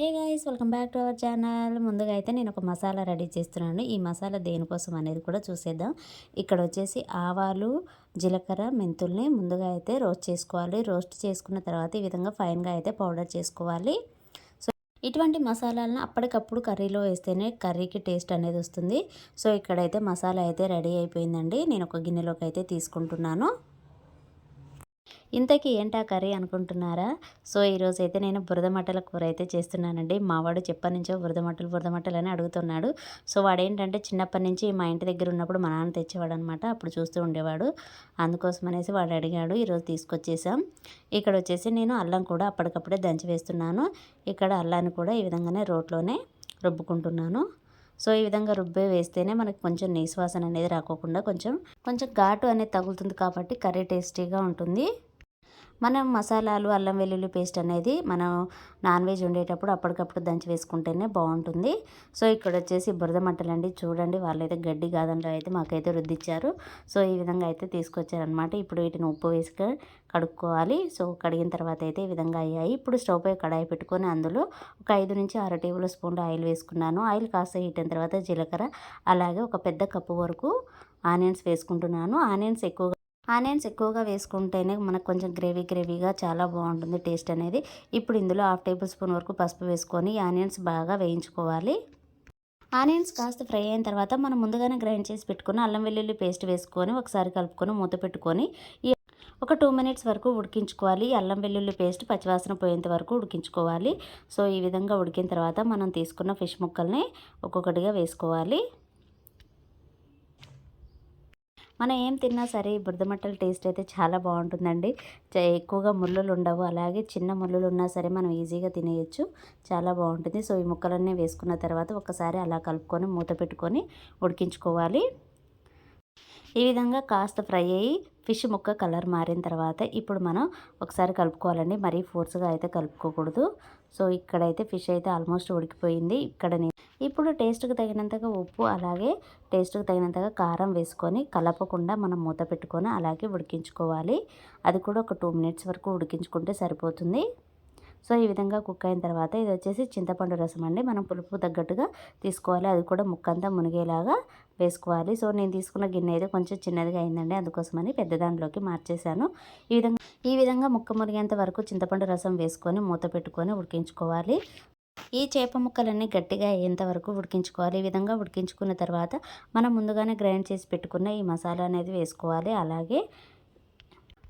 Hey guys welcome back to our channel. ముందుగా అయితే నేను ఒక మసాలా రెడీ చేస్తున్నాను. ఈ మసాలా దేనికోసం అనేది కూడా చూసేద్దాం. ఇక్కడ వచ్చేసి ఆవాలు జీలకర్ర మెంతుల్ని ముందుగా అయితే రోస్ట్ చేసుకోవాలి. రోస్ట్ చేసుకున్న తర్వాత ఈ విధంగా ఫైన్గా అయితే పౌడర్ చేసుకోవాలి. సో ఇటువంటి మసాలాలను అప్పటికప్పుడు కర్రీలో వేస్తేనే కర్రీకి టేస్ట్ అనేది వస్తుంది. సో ఇక్కడైతే మసాలా అయితే రెడీ అయిపోయిందండి. నేను ఒక గిన్నెలోకి అయితే తీసుకుంటున్నాను. ఇంతకీ ఏంటా కర్రీ అనుకుంటున్నారా? సో ఈరోజు అయితే నేను బురద మట్టల కూర అయితే చేస్తున్నానండి. మావాడు చెప్పని నుంచో బురద మట్టలు బురద మట్టలు అని అడుగుతున్నాడు. సో వాడేంటంటే చిన్నప్పటి నుంచి మా ఇంటి దగ్గర ఉన్నప్పుడు మా నాన్న తెచ్చేవాడు అనమాట అప్పుడు చూస్తూ ఉండేవాడు. అందుకోసం అనేసి వాడు అడిగాడు. ఈరోజు తీసుకొచ్చేసాం. ఇక్కడ వచ్చేసి నేను అల్లం కూడా అప్పటికప్పుడే దంచి వేస్తున్నాను. ఇక్కడ అల్లాన్ని కూడా ఈ విధంగానే రోట్లోనే రుబ్బుకుంటున్నాను. సో ఈ విధంగా రుబ్బే వేస్తేనే మనకి కొంచెం నీసువాసన అనేది రాకోకుండా కొంచెం కొంచెం ఘాటు అనేది తగులుతుంది కాబట్టి కర్రీ టేస్టీగా ఉంటుంది. మనం మసాలాలు అల్లం వెల్లుల్లి పేస్ట్ అనేది మనం నాన్ వెజ్ వండేటప్పుడు అప్పటికప్పుడు దంచి వేసుకుంటేనే బాగుంటుంది. సో ఇక్కడ వచ్చేసి బురద మట్టలండి చూడండి వాళ్ళైతే గడ్డి గాదంలో అయితే మాకైతే రుద్దిచ్చారు. సో ఈ విధంగా అయితే తీసుకొచ్చారనమాట ఇప్పుడు వీటిని ఉప్పు వేసి కడుక్కోవాలి. సో కడిగిన తర్వాత అయితే ఈ విధంగా అయ్యాయి. ఇప్పుడు స్టవ్ పై కడాయి పెట్టుకొని అందులో ఒక ఐదు నుంచి ఆరు టేబుల్ స్పూన్లు ఆయిల్ వేసుకున్నాను. ఆయిల్ కాస్త హీట్ అయిన తర్వాత జీలకర్ర అలాగే ఒక పెద్ద కప్పు వరకు ఆనియన్స్ వేసుకుంటున్నాను. ఆనియన్స్ ఎక్కువగా ఆనియన్స్ ఎక్కువగా వేసుకుంటేనే మనకు కొంచెం గ్రేవీ గ్రేవీగా చాలా బాగుంటుంది టేస్ట్ అనేది. ఇప్పుడు ఇందులో హాఫ్ టేబుల్ స్పూన్ వరకు పసుపు వేసుకొని ఆనియన్స్ బాగా వేయించుకోవాలి. ఆనియన్స్ కాస్త ఫ్రై అయిన తర్వాత మనం ముందుగానే గ్రైండ్ చేసి పెట్టుకుని అల్లం వెల్లుల్లి పేస్ట్ వేసుకొని ఒకసారి కలుపుకొని మూత పెట్టుకొని ఒక టూ మినిట్స్ వరకు ఉడికించుకోవాలి. అల్లం వెల్లుల్లి పేస్ట్ పచ్చివాసన పోయేంత వరకు ఉడికించుకోవాలి. సో ఈ విధంగా ఉడికిన తర్వాత మనం తీసుకున్న ఫిష్ ముక్కల్ని ఒక్కొక్కటిగా వేసుకోవాలి. మనం ఏం తిన్నా సరే బురదమట్టల టేస్ట్ అయితే చాలా బాగుంటుందండి. ఎక్కువగా ముళ్ళులు ఉండవు. అలాగే చిన్న ముళ్ళులు ఉన్నా సరే మనం ఈజీగా తినేయచ్చు. చాలా బాగుంటుంది. సో ఈ ముక్కలన్నీ వేసుకున్న తర్వాత ఒకసారి అలా కలుపుకొని మూత పెట్టుకొని ఉడికించుకోవాలి. ఈ విధంగా కాస్త ఫ్రై అయ్యి ఫిష్ ముక్క కలర్ మారిన తర్వాత ఇప్పుడు మనం ఒకసారి కలుపుకోవాలండి. మరీ ఫోర్స్గా అయితే కలుపుకోకూడదు. సో ఇక్కడైతే ఫిష్ అయితే ఆల్మోస్ట్ ఉడికిపోయింది. ఇక్కడ ఇప్పుడు టేస్ట్కి తగినంతగా ఉప్పు అలాగే టేస్ట్కి తగినంతగా కారం వేసుకొని కలపకుండా మనం మూత పెట్టుకొని అలాగే ఉడికించుకోవాలి. అది కూడా ఒక టూ మినిట్స్ వరకు ఉడికించుకుంటే సరిపోతుంది. సో ఈ విధంగా కుక్ అయిన తర్వాత ఇది వచ్చేసి చింతపండు రసం అండి. మనం పులుపు తగ్గట్టుగా తీసుకోవాలి. అది కూడా ముక్కంతా మునిగేలాగా వేసుకోవాలి. సో నేను తీసుకున్న గిన్నె అయితే కొంచెం చిన్నదిగా అయిందండి. అందుకోసమని పెద్ద దానిలోకి మార్చేశాను. ఈ విధంగా ఈ విధంగా ముక్క మునిగేంత వరకు చింతపండు రసం వేసుకొని మూత పెట్టుకొని ఉడికించుకోవాలి. ఈ చేప ముక్కలన్నీ గట్టిగా అయ్యేంత వరకు ఉడికించుకోవాలి. ఈ విధంగా ఉడికించుకున్న తర్వాత మనం ముందుగానే గ్రైండ్ చేసి పెట్టుకున్న ఈ మసాలా అనేది వేసుకోవాలి. అలాగే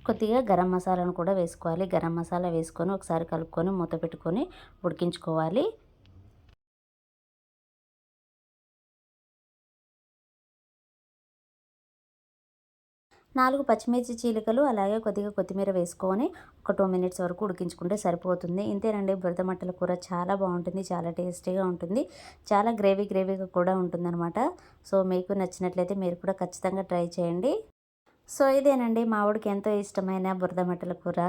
కొద్దిగా గరం మసాలాను కూడా వేసుకోవాలి. గరం మసాలా వేసుకొని ఒకసారి కలుపుకొని మూత పెట్టుకొని ఉడికించుకోవాలి. నాలుగు పచ్చిమిర్చి చీలికలు అలాగే కొద్దిగా కొత్తిమీర వేసుకొని ఒక టూ మినిట్స్ వరకు ఉడికించుకుంటే సరిపోతుంది. ఇంతేనండి బురద మట్టల కూర చాలా బాగుంటుంది చాలా టేస్టీగా ఉంటుంది చాలా గ్రేవీ గ్రేవీగా కూడా ఉంటుందన్నమాట. సో మీకు నచ్చినట్లయితే మీరు కూడా ఖచ్చితంగా ట్రై చేయండి. సో ఇదేనండి మావిడికి ఎంతో ఇష్టమైన బురద మట్టల కూర.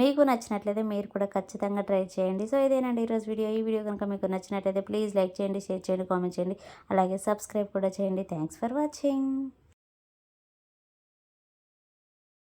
మీకు నచ్చినట్లయితే మీరు కూడా ఖచ్చితంగా ట్రై చేయండి. సో ఇదేనండి ఈరోజు వీడియో. ఈ వీడియో కనుక మీకు నచ్చినట్లయితే ప్లీజ్ లైక్ చేయండి షేర్ చేయండి కామెంట్ చేయండి. అలాగే సబ్స్క్రైబ్ కూడా చేయండి. Thanks for watching.